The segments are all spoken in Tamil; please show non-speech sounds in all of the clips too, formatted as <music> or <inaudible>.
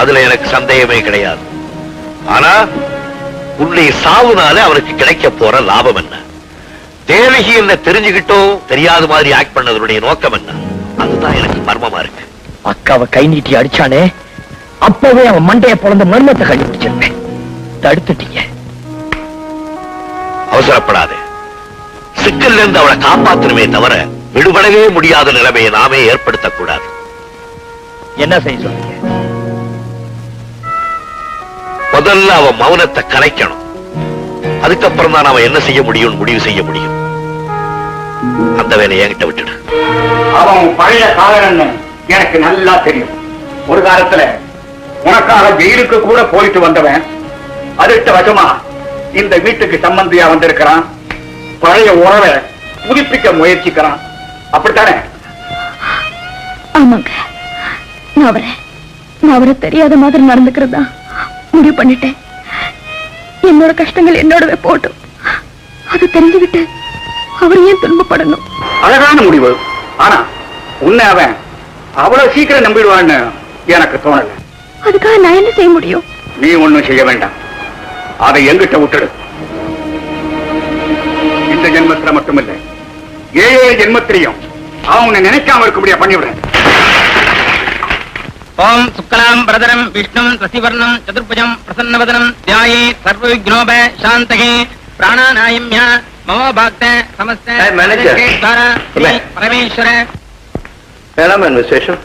அதுல எனக்கு சந்தேகமே கிடையாது. ஆனா உன்னை சாவுனால அவருக்கு கிடைக்க போற லாபம் என்ன? தேவகி என்ன தெரிஞ்சுக்கிட்டோம் தெரியாத மாதிரி ஆக்ட் பண்ணதனுடைய நோக்கம் என்ன? அதுதான் எனக்கு மர்மமா இருக்கு. அக்காவை கை நீட்டி அடிச்சானே அப்பவே அவன் மண்டைய பிறந்த மர்மத்தை கண்டுபிடிச்சிருப்பேன் தடுத்துட்டீங்க அவசரப்படாதே. சிக்கல்ல இருந்து அவளை காப்பாத்தணுமே தவிர விடுபடவே முடியாத நிலைமையை நாமே ஏற்படுத்தக்கூடாது. என்ன செய்ய முதல்ல அவன் மௌனத்தை கலைக்கணும். அதுக்கப்புறம் தான் அவன் என்ன செய்ய முடியும் முடிவு செய்ய முடியும். அந்த வேலையை என்கிட்ட விட்டுடு. அவன் பழைய காதலன்னு எனக்கு நல்லா தெரியும். ஒரு காலத்துல உனக்காக ஜெயிலுக்கு கூட போயிட்டு வந்தவன் அதிர்ஷ்ட வசமா இந்த வீட்டுக்கு சம்பந்தியா வந்திருக்கிறான். பழைய உறவை புதுப்பிக்க முயற்சிக்கிறான். அப்படித்தானே? ஆமாங்க. நான் அவரை நான் அவரை தெரியாத மாதிரி நடந்துக்கிறதா? முடிவு பண்ணிட்டேன். என்னோட கஷ்டங்கள் என்னோடவே போட்டும். அது தெரிஞ்சுக்கிட்டு அவர் ஏன் துன்பப்படணும்? அழகான முடிவு. ஆனா உன்னை அவன் அவ்வளவு சீக்கிரம் நம்பிடுவான்னு எனக்கு தோணல. அதுக்காக நான் என்ன செய்ய முடியும்? நீ ஒண்ணும் செய்ய வேண்டாம். அதை எங்கிட்ட விட்டுடு. இந்த ஜென்மத்துல மட்டுமில்லை. ஏழு ஜென்மத்திலையும் அவன் நினைக்காம இருக்கும்படியா பண்ணிவிடுறேன் ஓம் சுக்லாம் பிரதரம் விஷ்ணும் சசிவர்ணம் சதுர்புஜம் பிரசன்னவதனம் தியாயே சர்வவிக்னோப சாந்தகே பிராணாநாயம்ய மம பாக்த சமஸ்த. பரமேஸ்வர. வேணாம் விசேஷம்?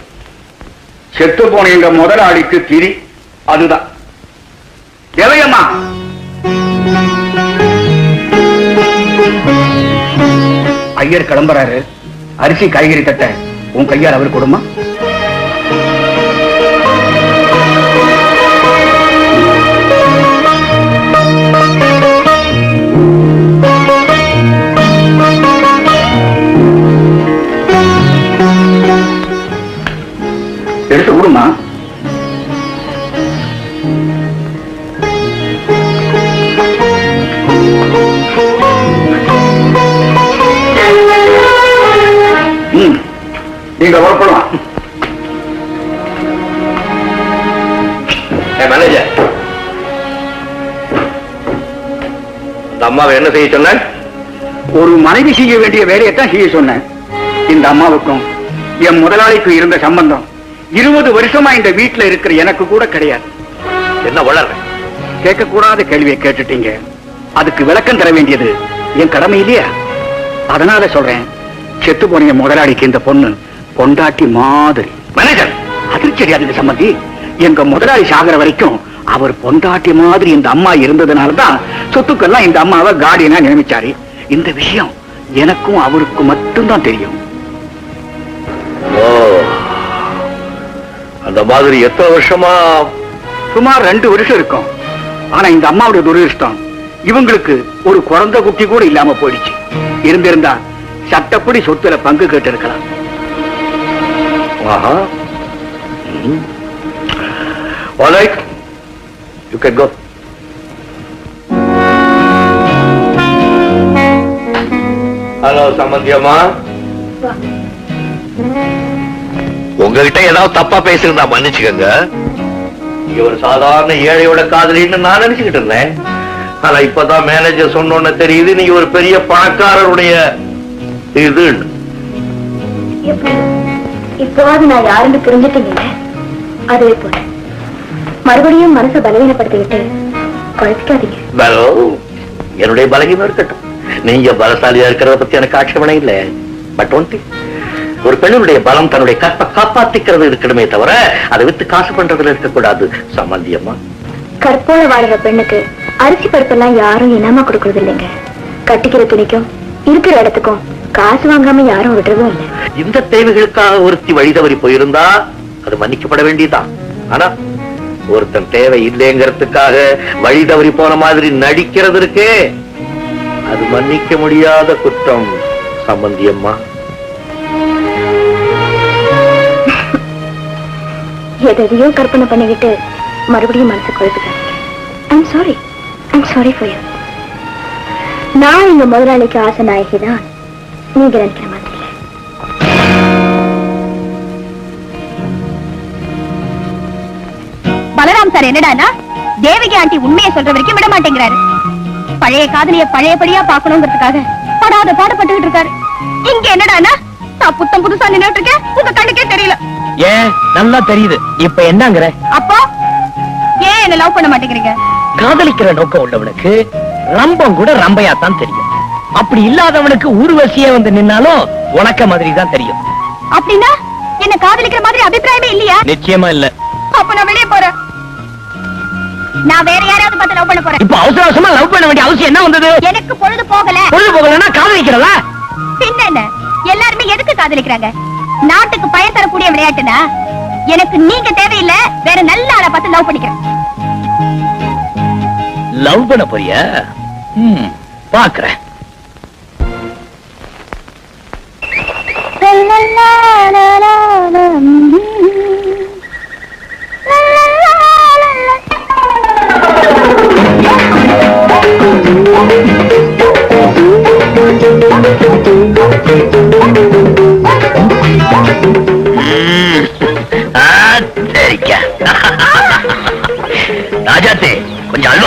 செத்து போன எங்க முதலாளிக்கு திரி அதுதான். தேவையம்மா? ஐயர் கிளம்புறாரு. அரிசி காய்கறி தட்ட உன் கையால் அவர் கொடுமா? நீங்க புறப்படலாம் மேனேஜர் அந்த அம்மாவை என்ன செய்ய சொன்ன ஒரு மனைவி செய்ய வேண்டிய வேலையைத்தான் செய்ய சொன்னேன். இந்த அம்மாவுக்கும் என் முதலாளிக்கும் இருந்த சம்பந்தம் இருபது வருஷமா இந்த வீட்டுல இருக்கிற எனக்கு கூட கிடையாது. என்ன வளர்ற? கேட்கக்கூடாத கேள்வியை கேட்டுட்டீங்க. அதுக்கு விளக்கம் தர வேண்டியது என் கடமை இல்லையா அதனால சொல்றேன் செத்து போன முதலாளிக்கு இந்த பொண்ணு பொண்டாட்டி மாதிரி. மேனேஜர் அதிர்ச்சி அடையாதுங்க சம்பந்தி. எங்க முதலாளி சாகிற வரைக்கும் அவர் பொண்டாட்டி மாதிரி இந்த அம்மா இருந்ததுனாலதான் சொத்துக்கெல்லாம் இந்த அம்மாவை கார்டியனா நியமிச்சாரு. இந்த விஷயம் எனக்கும் அவருக்கும் மட்டும்தான் தெரியும். அந்த மாதிரி எத்தனை வருஷமா? சுமார் ரெண்டு வருஷம் இருக்கும். ஆனா இந்த அம்மாவுடைய துரதிருஷ்டம் இவங்களுக்கு ஒரு குழந்தை குட்டி கூட இல்லாம போயிடுச்சு. இருந்திருந்தா சட்டப்படி சொத்துல பங்கு கேட்டு இருக்கலாம் Uh-huh. Mm -hmm. All right. You can go. Hello சம்பந்தியம்மா உங்ககிட்ட ஏதாவது தப்பா பேசியிருந்தா மன்னிச்சுக்கங்க நீங்க ஒரு சாதாரண ஏழையோட காதலின்னு நான் நினைச்சுக்கிட்டு இருந்தேன் ஆனா இப்பதான் மேனேஜர் சொன்னோன்னு தெரியுது நீங்க ஒரு பெரிய பணக்காரருடைய இதுன்னு இப்போவாது நான் யாருன்னு தெரிஞ்சுட்டீங்கல்ல அதே போல. மறுபடியும் மனசை பலவீனப்படுத்திக்கிட்டு குழப்பிக்காதீங்க. என்னுடைய பலகீனம் இருக்கட்டும். நீங்க பலசாலியா இருக்கிறத பத்தி எனக்கு ஆட்சேபனை இல்ல. பட் ஒன்டி ஒரு பெண்ணுடைய பலம் தன்னுடைய கற்பை காப்பாத்திக்கிறது இருக்கணுமே தவிர அதை வித்து காசு பண்றதுல இருக்கக்கூடாது. சம்பந்தியம்மா கற்போட வாழ்ற பெண்ணுக்கு அரிசி பருப்பெல்லாம் யாரும் இனாம கொடுக்கறது இல்லைங்க கட்டிக்கிற துணிக்கும் இருக்கிற இடத்துக்கும் காசு வாங்காம யாரும் விடுறதும் இல்லை. இந்த தேவைகளுக்காக ஒருத்தி வழி தவறி போயிருந்தா அது மன்னிக்கப்பட வேண்டியதுதான் ஆனா ஒருத்தன் தேவை இல்லைங்கிறதுக்காக வழி தவறி போன மாதிரி நடிக்கிறது இருக்கே. அது மன்னிக்க முடியாத குற்றம் சம்பந்தியம்மா எதையோ கற்பனை பண்ணிக்கிட்டு மறுபடியும் மனசு குழப்பிக்காதீங்க I'm sorry I'm sorry for you நான் எங்க முதலாளிக்கு ஆசை நாயகி தான் நீங்க நினைக்கிற மாதிரி. இல்லை சார் என்னடானா தேவகி ஆண்டி உண்மையை சொல்ற வரைக்கும் விட மாட்டேங்கிறாரு. பழைய காதலிய பழையபடியா பாக்கணுங்கிறதுக்காக படாத பாடுபட்டுக்கிட்டு இருக்காரு. இங்க என்னடானா நான் புத்தம் புதுசா நின்னுட்டு இருக்கேன். உங்க கண்ணுக்கே தெரியல. ஏன்? நல்லா தெரியுது. இப்ப என்னங்கிற? அப்போ ஏன் என்ன லவ் பண்ண மாட்டேங்கிறீங்க? காதலிக்கிற நோக்கம் உள்ளவனுக்கு ரம்பம் கூட ரம்பையாத்தான் தெரியும். அப்படி இல்லாதவனுக்கு ஊர்வசியே வந்து நின்னாலும் உனக்க மாதிரி தான் தெரியும். அப்படின்னா என்ன காதலிக்கிற மாதிரி அபிப்பிராயமே இல்லையா? நிச்சயமா இல்ல. அப்ப நான் வெளியே போறேன். நான் வேற யாராவது பார்த்து லவ் பண்ண போறேன். இப்ப அவசர அவசரமா லவ் பண்ண வேண்டிய அவசியம் என்ன வந்தது? எனக்கு பொழுது போகல. பொழுது போகலன்னா காதலிக்கிறதா? பின்ன என்ன? எல்லாருமே எதுக்கு காதலிக்கிறாங்க? நாட்டுக்கு பயன் தரக்கூடிய விளையாட்டுனா எனக்கு நீங்க தேவையில்லை வேற நல்ல ஆளை பார்த்து லவ் பண்ணிக்கிறேன். லவ் பண்ண போறியா? பாக்குறேன்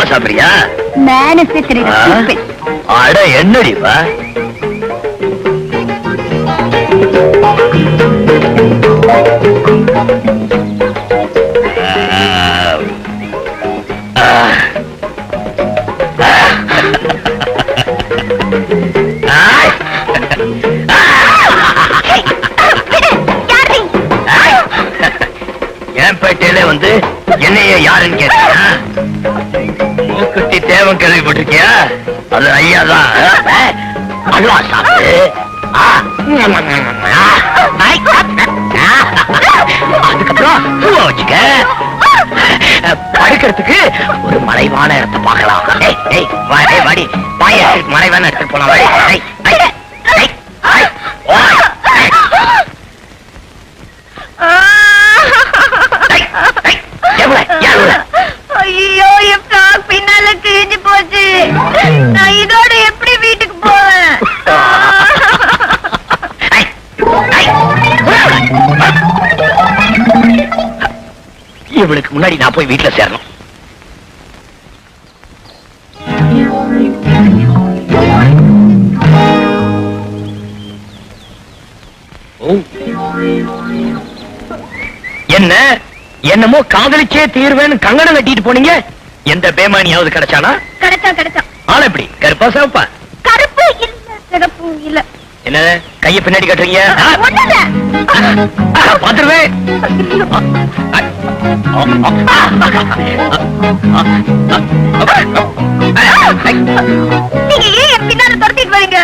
சாப்பிடுறியா? அட என்னடிப்பா என் பேட்டையில வந்து என்னைய யாருன்னு மூக்குத்தி தேவன் கேள்விப்பட்டிருக்கியா? அது ஐயா தான் அல்வா சாப்பிட்டு அதுக்கப்புறம் பூவை வச்சுக்க. படுக்கிறதுக்கு ஒரு மலைவான இடத்தை பார்க்கலாம். ஏய், ஏய், வா, வாடி. மலைவான இடத்துக்கு போலாம். இவளுக்கு முன்னாடி நான் போய் வீட்டுல சேரணும். என்ன? என்னமோ காதலிச்சே தீர்வேன்னு கங்கணம் கட்டிட்டு போனீங்க? எந்த பேமானியாவது கிடைச்சானா? கிடைச்சா கிடைச்சா. ஆள் எப்படி? கருப்பா சிவப்பா? கருப்பு இல்ல சிறப்பு இல்ல. என்ன? கைய பின்னாடி கட்டுறீங்க? பாத்துருவேன் நீங்க ஏன் என் பின்னால துரத்திட்டு வரீங்க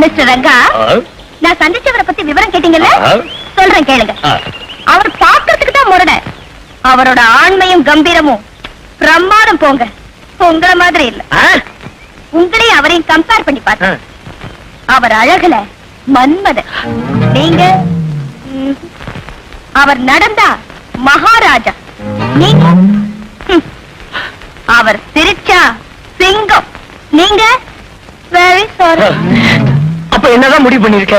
மிஸ்டர் ரங்கா நான் சந்திச்சவரை பத்தி விவரம் கேட்டீங்கல்ல? சொல்றேன் கேளுங்க. அவர் பாக்குறதுக்கு தான் முரட. அவரோட ஆண்மையும் கம்பீரமும் பிரமாதம் போங்க. உங்கள மாதிரி இல்ல. உங்களையும் அவரையும் கம்பேர் பண்ணி பார்த்தேன் அவர் அழகுல மன்மத நீங்க அவர் நடந்தா மகாராஜா. நீங்க அவர் சிரிச்சா சிங்கம். நீங்க வெரி சாரி அப்ப என்னதான் முடிவு பண்ணிருக்க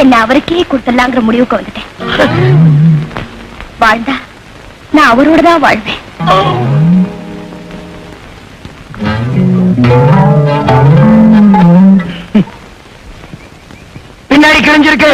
என்ன அவருக்கே கொடுத்துடலாங்கிற முடிவுக்கு வந்துட்டேன். <laughs> வாழ்ந்தா. நான் அவரோட தான் வாழ்வேன். பின்னாடி கிழிஞ்சிருக்கு.